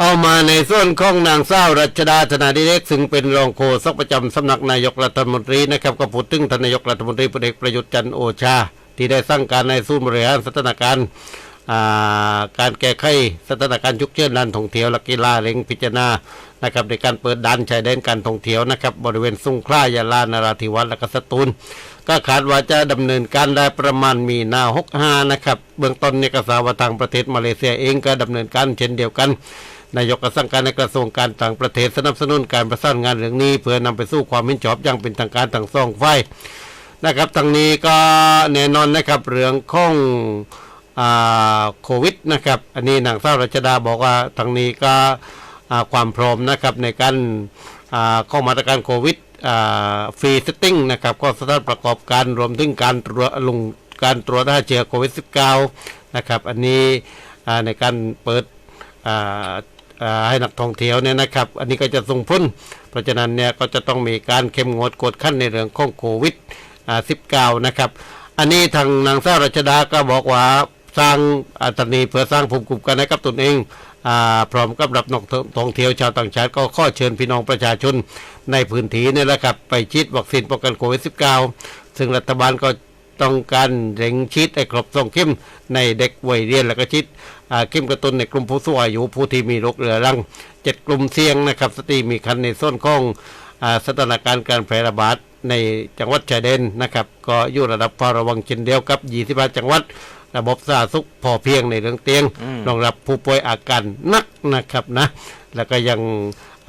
เอามาในส่วนของนางสาวรัชดาธนาดิเรกซึ่งเป็นรองโฆษกประจำสำนักนายกรัฐมนตรีนะครับก็พูดถึงทนายกรัฐมนตรีพลเอกประยุทธ์จันโอชา ที่ได้สั่งการในศูนย์บริหารสถานการณ์การแก้ไขสถานการณ์ฉุกเฉินด้านท่องเที่ยวและกีฬาเร่งพิจารณานะครับในการเปิดด่านชายแดนการท่องเที่ยวนะครับบริเวณสุงขลายาลานราธิวาสและกสตูล ก็คาดว่าจะดำเนินการได้ประมาณมีนาหกห้านะครับเบื้องต้นในกระทรวงทางประเทศมาเลเซียเองก็ดำเนินการเช่นเดียวกัน นายกก็สั่งการในกระทรวงการต่างประเทศสนับสนุนการประสานงานเรื่องนี้ เพื่อนำไปสู่ความเห็นชอบอย่างเป็นทางการทั้งสองฝ่ายนะครับทางนี้ก็แน่นอนนะครับเรื่องของอ่าโควิดนะครับอันนี้นางสาวรัชดาบอกว่าทางนี้ก็อ่าความพร้อมนะครับในการอ่าเข้ามาตรการโควิดฟรีเซติ้งนะครับก็สถานประกอบการรวมถึงการตรวจลงการตรวจหาเชื้อโควิด -19 นะครับอันนี้อ่าในการเปิดอ่า ให้นักท่องเที่ยวเนี่ยนะครับ อันนี้ก็จะส่งผลเพราะฉะนั้นเนี่ยก็จะต้องมีการเข้มงวดกวดขั้นในเรื่องของโควิด19นะครับ อันนี้ทางนางสาวรัชดาก็บอกว่าสร้างอัตนีเพื่อสร้างภูมิคุ้มกันให้กับตนเองอพร้อมกับรับนักท่องเที่ยวชาวต่างชาติก็ข้อเชิญพี่น้องประชาชนในพื้นที่นี่แหละครับไปฉีดวัคซีนป้องกันโควิด -19 ซึ่งรัฐบาลก็ ต้องการเร่งฉีดให้ครบสองเข็มในเด็กวัยเรียนและก็ฉีดอ่าเข็มกระตุ้นในกลุ่มผู้สูงอายุผู้ที่มีโรคเรื้อรังเจ็ดกลุ่มเสี่ยงนะครับสตรีมีคันในส่วนของอ่าสถานการณ์การแพร่ระบาดในจังหวัดชายแดนนะครับ ก็อยู่ระดับเฝ้าระวังเช่นเดียวกับ25จังหวัด ระบบสาธารณสุขพอเพียงในเรื่องเตียงรองรับผู้ป่วยอาการหนักนะครับนะ แล้วก็ยัง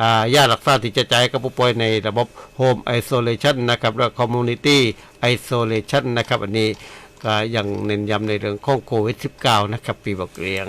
อ่ายารักษาที่จะจ่ายกับผู้ป่วยในระบบ Home Isolation นะครับและ Community Isolation นะครับ อันนี้ก็ยังเน้นย้ำในเรื่องของโควิด -19 นะครับ ปีบอกเรียง